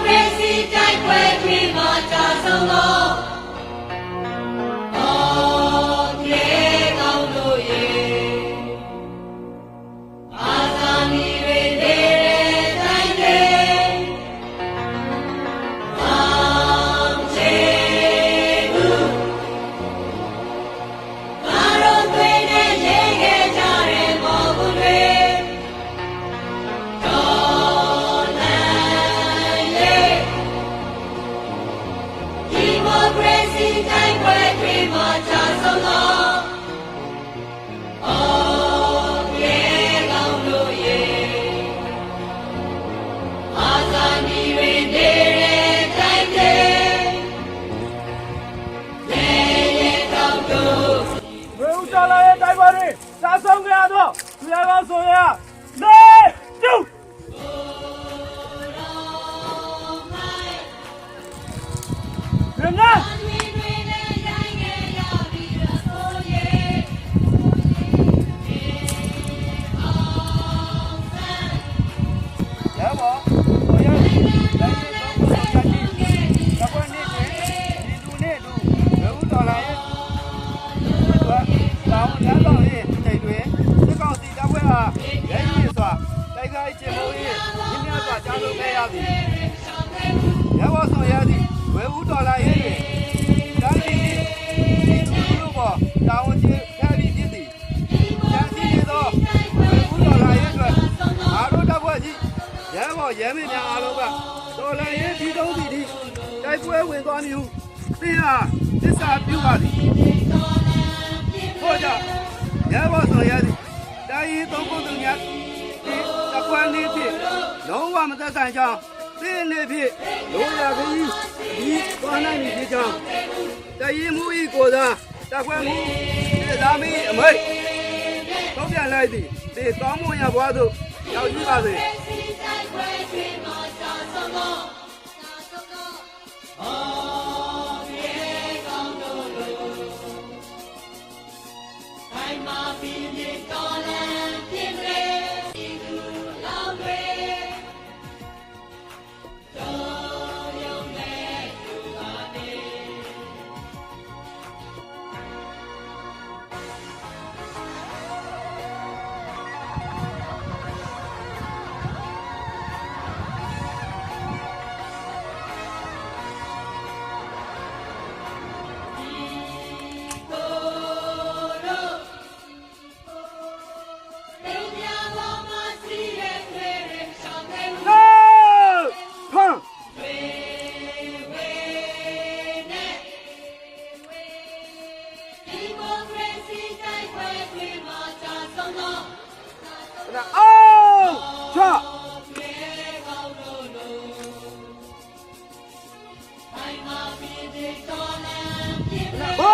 ကရေစီတိုက်ပွဲတွင်မှာကြာဆုံးသော စားဆုံးကြတော့သူရကောဆိုရလေကျုပ်ရမ မြစွာကြားလို့ခဲ့ရသည်ရဲဘော်ဆိုရသည်ဘယ်ဦးတော်လာရဲ့တိုင်းပြည်ဒီလူလူပေါ်တောင်းခြင်းဖျက်ပြီးဖြစ်သည်ကျန်စီနေသောဘယ်ဦးတော်လာရဲ့အတွက်အားတို့တပ်ဖွဲ့ကြီးရဲဘော်ရဲမင်းများအားလုံးကတော်လည်းရေးဒီသုံးစီဒီတိုက်ပွဲဝင်သွားမည်ဟုသိဟာသစ္စာပြုပါသည်ဟောကြရဲဘော်ဆိုရဲသည်တိုင်းရေးသုံးခုသူများ ဒီတကွမ်းလေးဖြင့်လုံးဝမသက်ဆိုင်ကြောင်းသိနေဖြင့်လိုရာခကြီးဒီသွားနိုင်မည်ဖြစ်ကြောင်းတရင်မူဤကိုသာတကွမ်းမူဒီသားမီးအမိတ်တော့ပြန် Now, oh! Drop! Oh!